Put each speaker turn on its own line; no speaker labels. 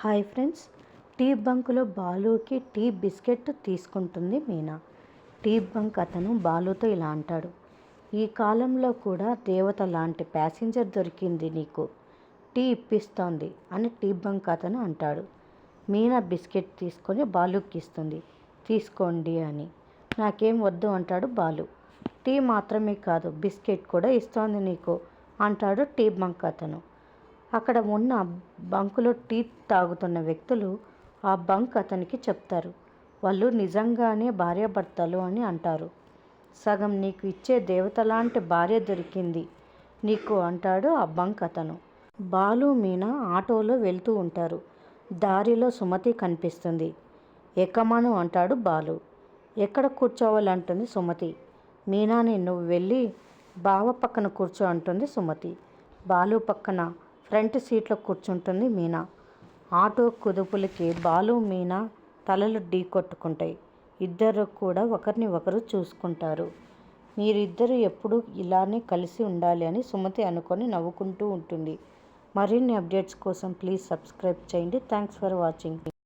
Hi friends. Tea బంకులో బాలుకి tea biscuit తీసుకుంటుంది Meena. Tea bunk అతను బాలుతో ఇలా అంటాడు. ఈ కాలంలో కూడా దేవత లాంటి ప్యాసింజర్ దొరికింది నీకు. టీ ఇప్పిస్తోంది అని టీ బంక్ అతను అంటాడు. మీనా బిస్కెట్ తీసుకొని బాలుకి ఇస్తుంది. తీసుకోండి అని. నాకేం వద్దు అంటాడు బాలు. టీ మాత్రమే కాదు బిస్కెట్ కూడా ఇస్తోంది నీకు అంటాడు టీ బంక్ అతను. అక్కడ ఉన్న బంకులో టీ తాగుతున్న వ్యక్తులు ఆ బంక్ అతనికి చెప్తారు. వాళ్ళు నిజంగానే భార్యాభర్తలు అని అంటారు. సగం నీకు ఇచ్చే దేవత లాంటి భార్య దొరికింది నీకు అంటాడు ఆ బంక్ అతను. బాలు మీనా ఆటోలో వెళ్తూ ఉంటారు. దారిలో సుమతి కనిపిస్తుంది. ఎక్కమను అంటాడు బాలు. ఎక్కడ కూర్చోవాలంటుంది సుమతి. మీనాని నువ్వు వెళ్ళి బావ పక్కన కూర్చో అంటుంది సుమతి. బాలు పక్కన ఫ్రంట్ సీట్లో కూర్చుంటుంది మీనా. ఆటో కుదుపులకి బాలు మీనా తలలు ఢీ కొట్టుకుంటాయి. ఇద్దరు కూడా ఒకరిని ఒకరు చూసుకుంటారు. మీరిద్దరు ఎప్పుడు ఇలానే కలిసి ఉండాలి అని సుమతి అనుకొని నవ్వుకుంటూ ఉంటుంది. మరిన్ని అప్డేట్స్ కోసం ప్లీజ్ సబ్స్క్రైబ్ చేయండి. Thanks for watching.